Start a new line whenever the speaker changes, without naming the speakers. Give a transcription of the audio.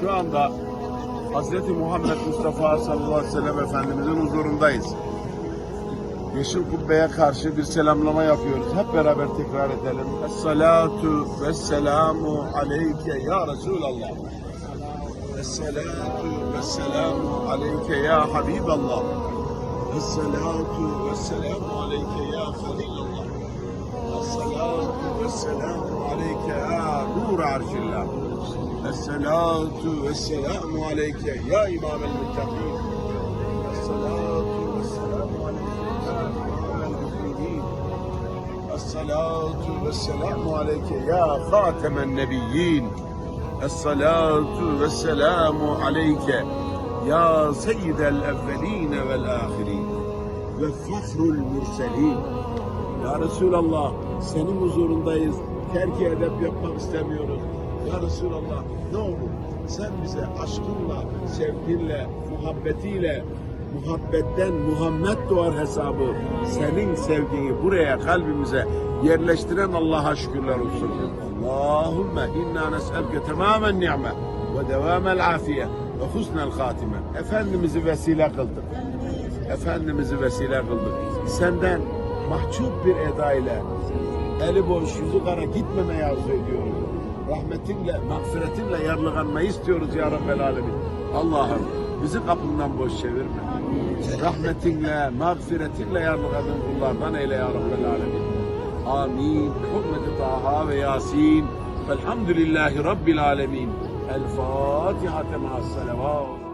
Şu anda Hz. Muhammed Mustafa sallallahu aleyhi ve sellem Efendimizin huzurundayız. Yeşil kubbeye karşı bir selamlama yapıyoruz. Hep beraber tekrar edelim. Esselatu ve selamu aleyke ya Resulallah. Esselatu ve selamu aleyke ya Habiballah. Esselatu ve selamu aleyke ya Halilallah. Esselatu ve selamu aleyke ya nur arşillah. Esselatu ve selamu aleyke ya İmam el-Muttaqin. Esselatu ve selamu aleyke ya İmam el-Mu'minin. Esselatu ve selamu aleyke ya Hatemen Nebiyyin. Esselatu ve selamu aleyke ya Seyyidel evveline vel ahirin ve fahrul mürselin. Ya Resulallah senin huzurundayız. Terki edep yapmak istemiyoruz. Ya Resulallah ne olur sen bize aşkınla, sevginle, muhabbetiyle, muhabbetten Muhammed doğar hesabı senin sevgini buraya kalbimize yerleştiren Allah'a şükürler olsun. Allahümme inna nes'elke tamamen ni'me ve devamel afiye ve husnel hatime. Efendimiz'i vesile kıldık. Efendimiz'i vesile kıldık. Senden mahcup bir eda ile eli boş yüzü kara gitmemeye arzu ediyoruz. Rahmetinle, mağfiretinle yarlıganmayı istiyoruz ya Rabbel Alemin. Allah'ım bizi kapından boş çevirme. Rahmetinle, mağfiretinle yarlıgadın kullardan eyle ya Rabbel Alemin. Amin. Hürmeti Taha ve Yasin. Velhamdülillahi Rabbil Alemin. El Fatiha temâ selavat.